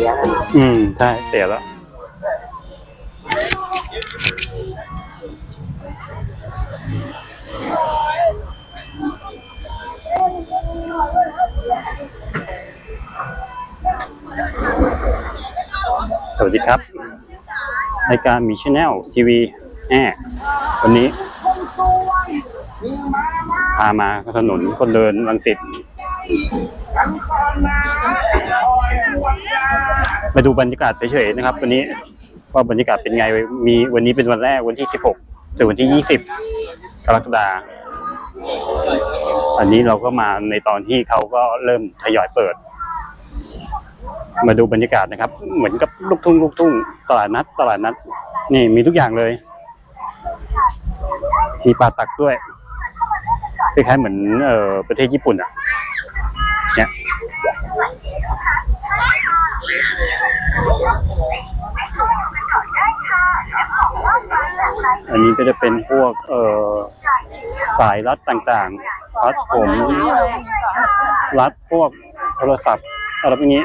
สียแล้วอืมใช่เสียแล้ว สวัสดีครับรายการมีชแนลทีวีแอวันนี้พามาถนนคนเดินรังสิต มาดูบรรยากาศเฉยๆนะครับ วันนี้ว่าบรรยากาศเป็นไงมีวันนี้เป็นวันแรกวันที่ 16ถึงวันที่ 20 กรกฎาคมอันนี้เราก็มาในตอนที่เขาก็เริ่มทยอยเปิด มาดูบรรยากาศนะครับ เหมือนกับลูกทุ่งลูกทุ่งตลาดนัด ตลาดนัด นี่มีทุกอย่างเลย มีปลาตักด้วยคล้ายๆเหมือนเอ่อประเทศญี่ปุ่นอะ เนี่ย อันนี้ก็จะเป็นพวกเอ่อสายรัดต่างๆ รัดผม รัดพวกโทรศัพท์อะไรพวกนี้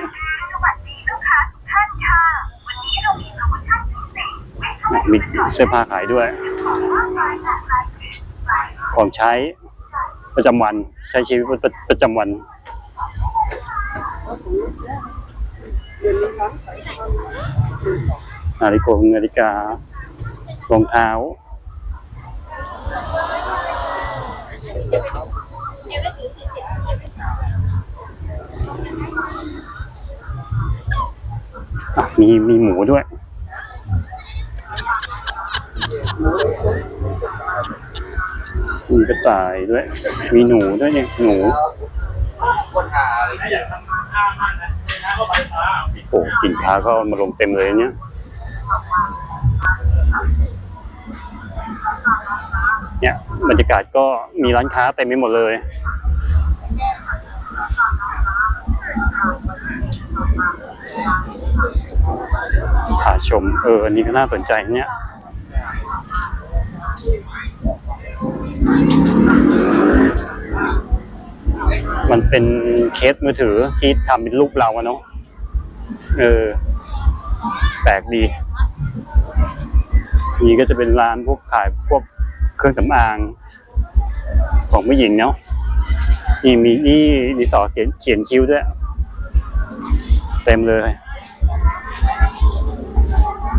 มีเสื้อผ้าขายด้วย ของใช้ประจำวัน ใช้ชีวิตประประจำวัน นาฬิกานาฬิการองเท้าอะมีมีหมูด้วยมีกระต่ายด้วย มีหนูด้วยเนี่ยหนูคนหาอะไรเนี่ย โอ้สินค้าก็เอามาลงเต็มเลยเนี่ยเนี่ยบรรยากาศก็มีร้านค้าเต็มไปหมดเลย ผ่าชม เออ อันนี้ก็น่าสนใจเนี่ย มันเป็นเคสมือถือที่ทำเป็นรูปเราอะเนาะเออ แปลกดี นี่ก็จะเป็นร้านพวกขายพวกเครื่องสำอาง ของผู้หญิงเนาะนี่มีนี่ดีสอเขียนเขียนคิ้วด้วย เต็มเลย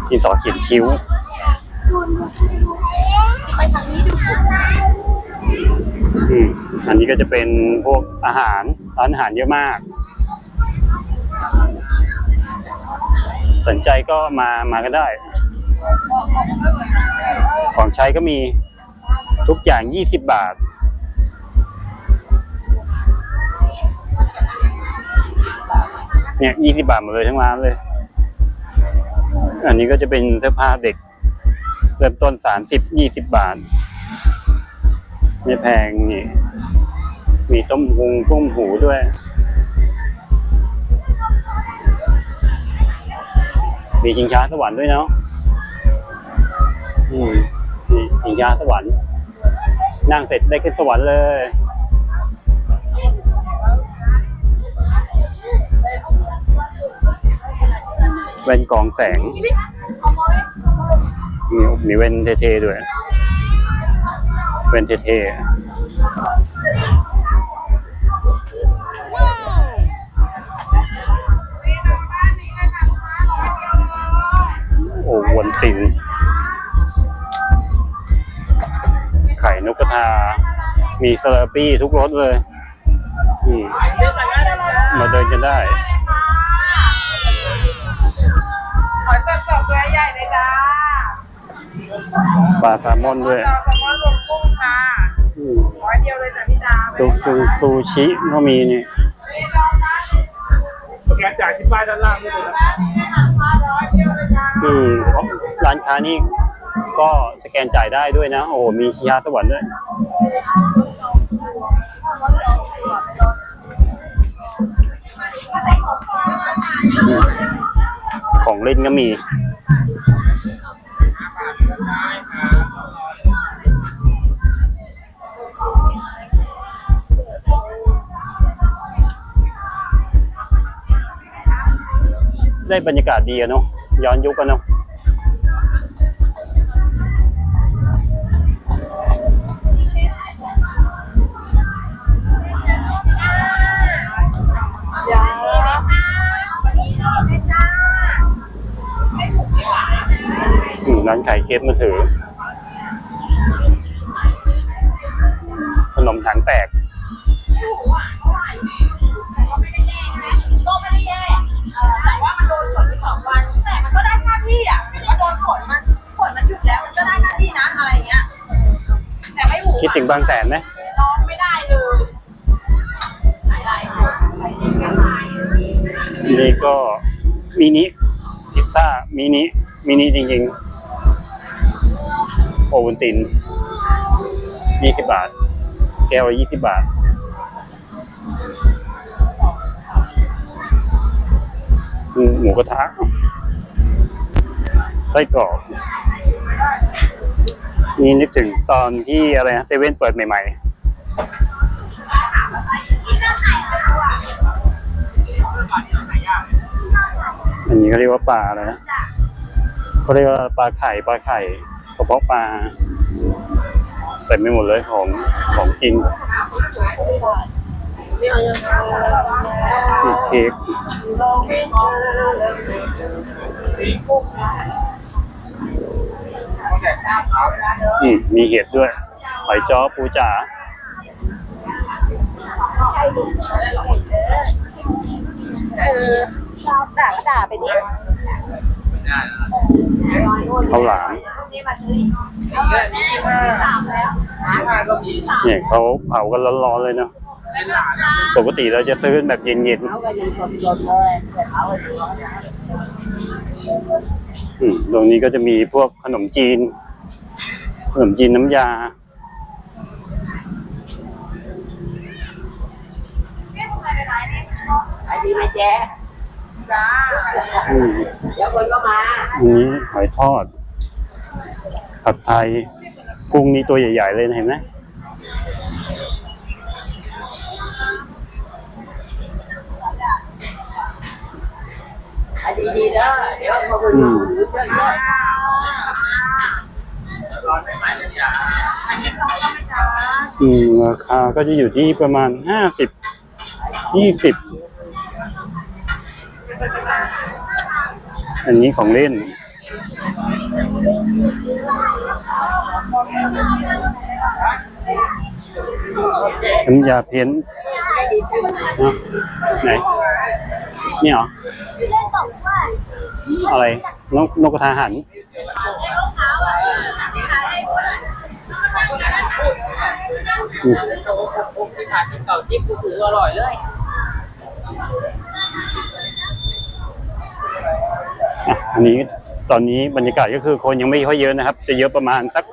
ดินสอเขียนคิ้ว อันนี้ก็จะเป็นพวกอาหารร้านอาหารเยอะมาก สนใจก็มามาก็ได้ ของใช้ก็มีทุกอย่างยี่สิบบาท เนี่ยยี่สิบาทหมดเลยทั้งร้านเลย อันนี้ก็จะเป็นเสื้อผ้าเด็ก เริ่มต้นสามสิบยี่สิบบาท ไม่แพงนี่ มีต้มหุงต้มหูด้วย มีชิงช้าสวรรค์ด้วยเนาะอืมนี่ชิงช้าสวรรค์ นั่งเสร็จได้ขึ้นสวรรค์เลยแว่นกรองแสง มีมีแว่นเท่ๆด้วยแว่นเท่ๆ โอ้วนติน ไข่นกกระทา มีสลัดปี้ทุกรสเลยอืมมาเดินกันได้ขอจับสอบตัวใหญ่เลยจ้าปลาแซลมอนด้วยจอแซลมอนรวมกุ้งค่ะอืมร้อยเดียวเลยจ้ะพี่ดาซูซูซูชิก็มีนี่สแกนจ่ายที่ป้ายด้านล่างได้เลยนะร้ อืมร้านค้านี่ก็สแกนจ่ายได้ด้วยนะ โอ้โหมีชิยาสวรรค์ด้วยของเล่นก็มี บรรยากาศดีอะเนาะย้อนยุคกันเนาะอืมร้านขายเคสมือถือ ขนมถังแตก คิดถึงบางแสนไหมร้อนไม่ได้เลยหายไรนี่ก็มินิพิซซ่ามินิมินิจริงๆ โอวัลตินยี่สิบบาท แก้วละยี่สิบบาท หมูกระทะไส้กรอก นี่นึกถึงตอนที่อะไรนะเซเว่นเปิดใหม่ ๆ อันนี้เขาเรียกว่าปลาอะไรนะเขาเรียกว่าปลาไข่ปลาไข่กระเพาะปลาเต็มไปหมดเลยของของกินมีเค้ก อืมมีเห็ดด้วย หอยจ้อปูจ๋าเออชอบด่าก็ด่าไปดิข้าวหลามสามแล้วเนี่ยเขาเผากันร้อนๆเลยเนาะปกติเราจะซื้อแบบเย็นๆอืม ตรงนี้ก็จะมีพวกขนมจีน ขนมจีนน้ำยาไอดีไหมแจ๊จ้าอืมเดี๋ยวคนก็มาอันนี้หอยทอด ผัดไทย กุ้งนี่ตัวใหญ่ ๆ เลยนะเห็นไหม ดีดีเด้อเดี๋ยวมาคนอืมถือเพื่อนด้วยร้อนอืมราคาก็จะอยู่ที่ประมาณห้าสิบยี่สิบอันนี้ของเล่น น้ำยาเพ้นไหน นี่เหรอ อะไรนกนกกระทาหันอืมที่ทานที่เก่าจิ๊บก็คืออร่อยเลยอะอันนี้ตอนนี้บรรยากาศก็คือคนยังไม่ค่อยเยอะนะครับ จะเยอะประมาณสัก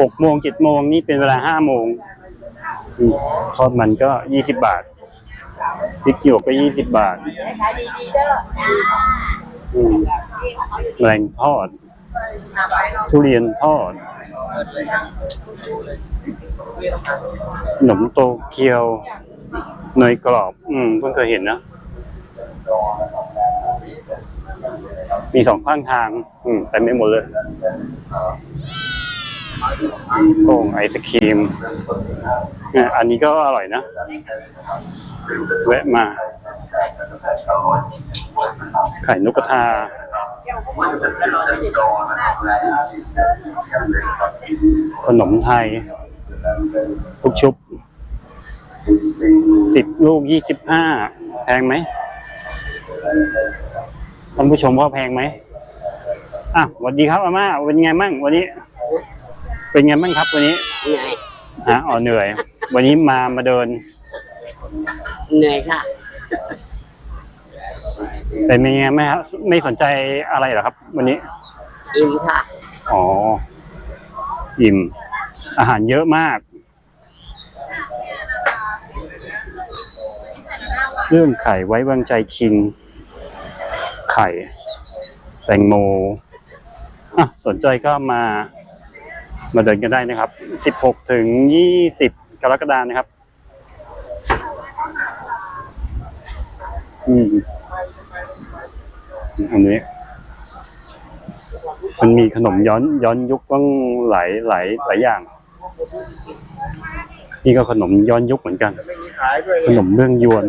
หกโมงเจ็ดโมงนี่เป็นเวลาห้าโมงอืมทอดมันก็ยี่สิบบาท พริกหยวกก็ยี่สิบบาทขายดีดีเด้ออืมแรงทอดทุเรียนทอดขนมโตเกียวเนยกรอบ อืมเพิ่งเคยเห็นนะ มีสองข้างทาง อืมแต่ไม่หมดเลยโอ่งไอศครีมเนี่ยอันนี้ก็อร่อยนะ แวะมา ไข่นกกระทา ขนมไทยทุกชุบสิบลูกยี่สิบห้าแพงไหมท่านผู้ชมว่าแพงไหมอะสวัสดีครับอาม่าเป็นไงมั่งวันนี้ เป็นไงมั่งครับวันนี้เหนื่อยฮะอ๋อเหนื่อย วันนี้มามาเดิน เหนื่อยค่ะ แต่เป็นไงไหมครับไม่สนใจอะไรเหรอครับ วันนี้ อิ่มค่ะ อ๋อ อิ่ม อาหารเยอะมากเรื่องไข่ไว้วางใจคิง ไข่ แตงโมอะสนใจก็มา มาเดินกันได้นะครับ 16 ถึง 20 กรกฎานะครับ อืมอันนี้ มันมีขนมย้อนย้อนยุคตั้งหลายหลายหลายอย่าง นี่ก็ขนมย้อนยุคเหมือนกันไม่มีขายด้วยขนมเรื่องยวน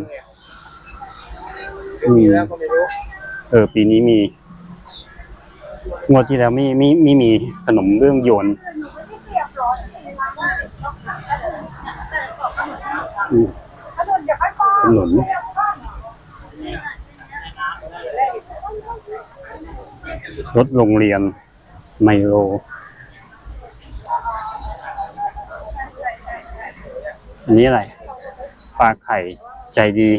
อืมีมแล้วก็ไม่รู้เออ ปีนี้มี งวดที่แล้วไม่ไม่ไม่มีขนมเรื่องยวนอืมขนม รถโรงเรียนไมโล อันนี้อะไร ปลาไข่ใจดี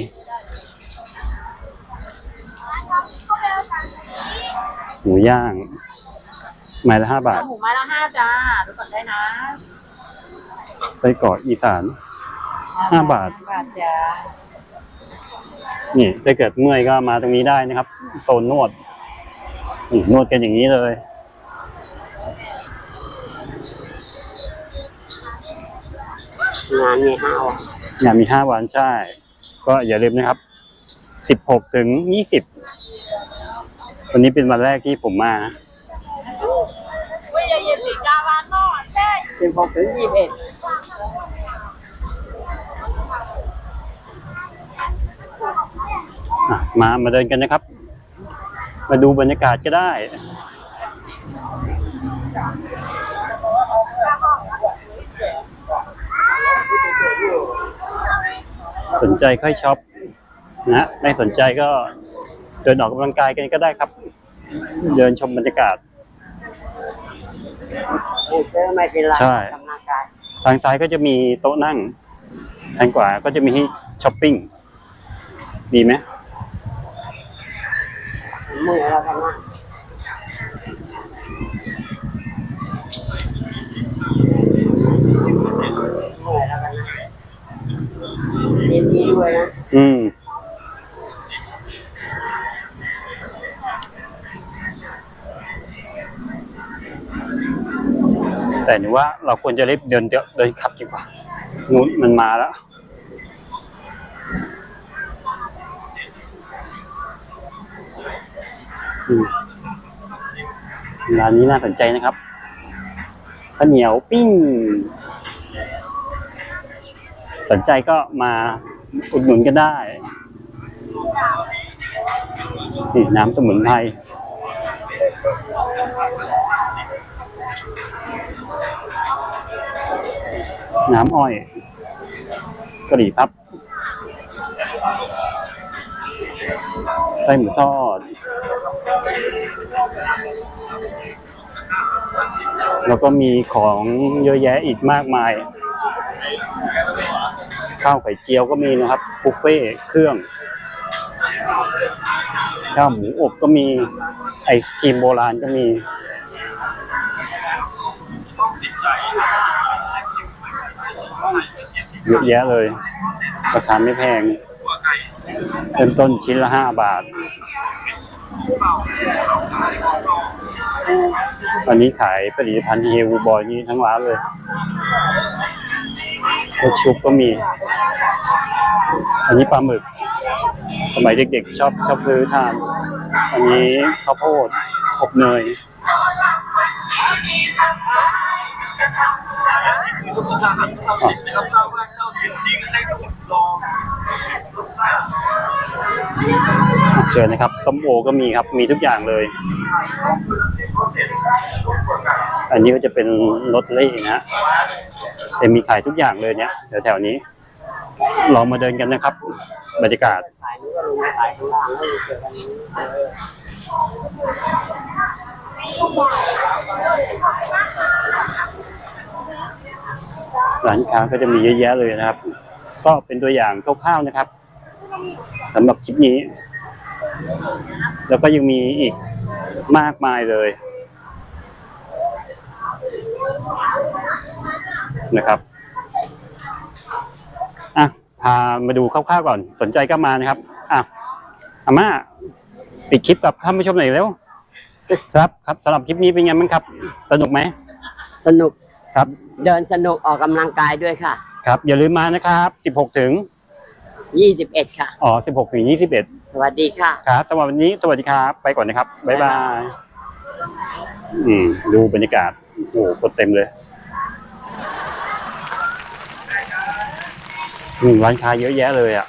หมูย่างไม้ละห้าบาท หมูไม้ละห้าจ้าดูก่อนได้นะไส้กรอกอีสานห้าบาท บาทจ้านี่ถ้าเกิดเมื่อยก็มาตรงนี้ได้นะครับ โซนนวด นี่นวดกันอย่างนี้เลยงานมีห้าวันอย่ามีห้าวันใช่ ก็อย่าลืมนะครับสิบหกถึงยี่สิบวันนี้เป็นวันแรกที่ผมมาเว้ยเย็นสีกาบ้านนอนใช่สิบหกถึงยี่สิบเอ็ดอะมามาเดินกันนะครับ มาดูบรรยากาศก็ได้ สนใจค่อยช็อปนะไม่สนใจก็เดินออกกำลังกายกันก็ได้ครับ เดินชมบรรยากาศไม่ซื้อไม่เป็นไรใช่กำลังกายทางซ้ายก็จะมีโต๊ะนั่ง ทางขวาก็จะมีให้ช้อปปิ้ง ดีไหมเมื่อยแล้วกันนะเมื่อยแล้วกันนะเรียนดีด้วยนะอืมแต่หนูว่าเราควรจะรีบเดินเดินเดินขับดีกว่านู้นมันมาแล้ว อืม ร้านนี้น่าสนใจนะครับข้าวเหนียวปิ้ง สนใจก็มาอุดหนุนกันได้ นี่น้ำสมุนไพรน้ำอ้อยกะหรี่พับไส้หมูทอด แล้วก็มีของเยอะแยะอีกมากมาย ข้าวไข่เจียวก็มีนะครับบุฟเฟ่ต์เครื่องข้าวหมูอบก็มีไอศครีมโบราณก็มี เยอะแยะเลย ราคาไม่แพงเริ่มต้นชิ้นละห้าบาท อันนี้ขายผลิตภัณฑ์เฮวูบอยนี่ทั้งร้านเลยพวกชุบก็มี อันนี้ปลาหมึก สมัยเด็กๆชอบชอบซื้อทาน อันนี้ข้าวโพดอบเนย เชิญนะครับส้มโอก็มีครับ มีทุกอย่างเลย อันนี้ก็จะเป็นรถเล่นะฮะแต่มีขายทุกอย่างเลยเนี่ยแถวๆนี้ลองมาเดินกันนะครับ บรรยากาศขานขายเจอกันนี้เออร้านค้าก็จะมีเยอะแยะเลยนะครับ ก็เป็นตัวอย่างคร่าวๆนะครับสำหรับคลิปนี้ แล้วก็ยังมีอีกมากมายเลยนะครับอะพามาดูคร่าวๆก่อน สนใจก็มานะครับอะอาม่าปิดคลิปกับท่านผู้ชมหน่อยเร็วครับครับสำหรับคลิปนี้เป็นไงบ้างครับ สนุกไหมสนุกครับ เดินสนุกออกกำลังกายด้วยค่ะ ครับ อย่าลืมมานะครับ 16 ถึงยี่สิบเอ็ดค่ะ อ๋อ 16 ถึง 21 สวัสดีค่ะ ครับสำหรับวันนี้สวัสดีครับ ไปก่อนนะครับ บ๊ายบาย อืม ดูบรรยากาศ โอ้โหคนเต็มเลยอืมร้านค้าเยอะแยะเลยอะ